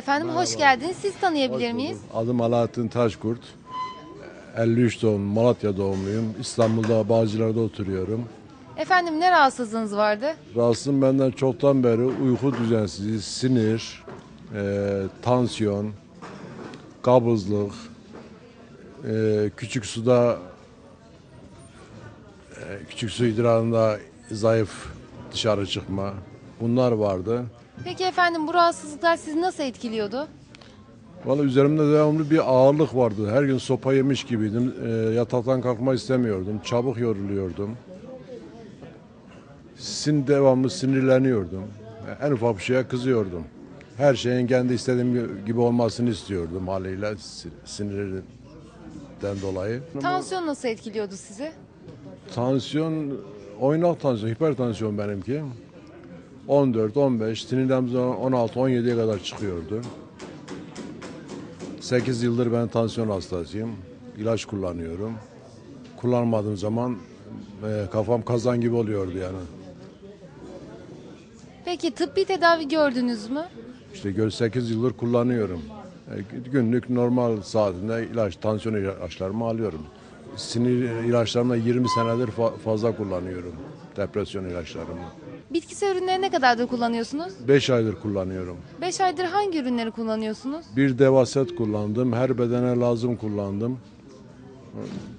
efendim, hoş geldiniz. Siz tanıyabilir miyiz? Adım Alaaddin Taşkurt. 53 doğumluyum, Malatya doğumluyum. İstanbul'da Bağcılar'da oturuyorum. Efendim ne rahatsızlığınız vardı? Rahatsızım benden çoktan beri uyku düzensizliği, sinir, e, tansiyon, kabızlık, e, küçük suda e, küçük su idrarında zayıf dışarı çıkma bunlar vardı. Peki efendim bu rahatsızlıklar sizi nasıl etkiliyordu? Valla üzerimde devamlı bir ağırlık vardı. Her gün sopa yemiş gibiydim. E, yataktan kalkma istemiyordum. Çabuk yoruluyordum. Sin devamlı sinirleniyordum. En ufak bir şeye kızıyordum. Her şeyin kendi istediğim gibi olmasını istiyordum haliyle si- sinirden dolayı. Tansiyon nasıl etkiliyordu sizi? Tansiyon, oynak tansiyon, hipertansiyon benimki. 14, 15, sinirlerimiz 16, 17'ye kadar çıkıyordu. 8 yıldır ben tansiyon hastasıyım. İlaç kullanıyorum. Kullanmadığım zaman e, kafam kazan gibi oluyordu yani. Peki tıbbi tedavi gördünüz mü? İşte gör 8 yıldır kullanıyorum. E, Günlük normal saatinde ilaç, tansiyon ilaçlarımı alıyorum. Sinir ilaçlarımı da 20 senedir fa- fazla kullanıyorum. Depresyon ilaçlarımı. Bitkisel ürünleri ne kadardır kullanıyorsunuz? 5 aydır kullanıyorum. 5 aydır hangi ürünleri kullanıyorsunuz? Bir devaset kullandım. Her bedene lazım kullandım.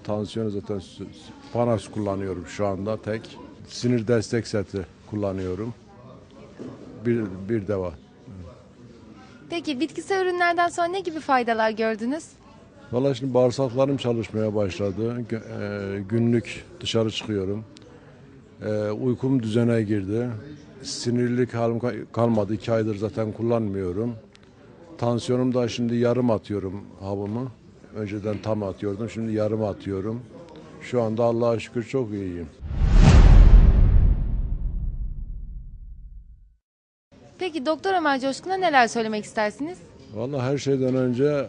Tansiyonu zaten s- Panax kullanıyorum şu anda tek. Sinir destek seti kullanıyorum. Bir, bir deva. Peki bitkisel ürünlerden sonra ne gibi faydalar gördünüz? Valla şimdi bağırsaklarım çalışmaya başladı. E, Günlük dışarı çıkıyorum. E, Uykum düzene girdi. Sinirlilik halim ka- kalmadı. İki aydır zaten kullanmıyorum. Tansiyonum da şimdi yarım atıyorum havımı. Önceden tam atıyordum. Şimdi yarım atıyorum. Şu anda Allah'a şükür çok iyiyim. Peki Doktor Ömer Coşkun'a neler söylemek istersiniz? Vallahi her şeyden önce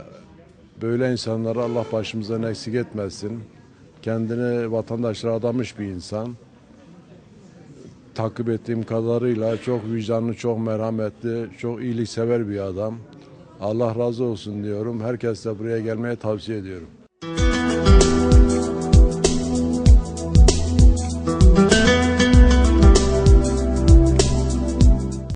böyle insanları Allah başımızdan eksik etmesin. Kendini vatandaşlara adamış bir insan. Takip ettiğim kadarıyla çok vicdanlı, çok merhametli, çok iyiliksever bir adam. Allah razı olsun diyorum. Herkese buraya gelmeye tavsiye ediyorum.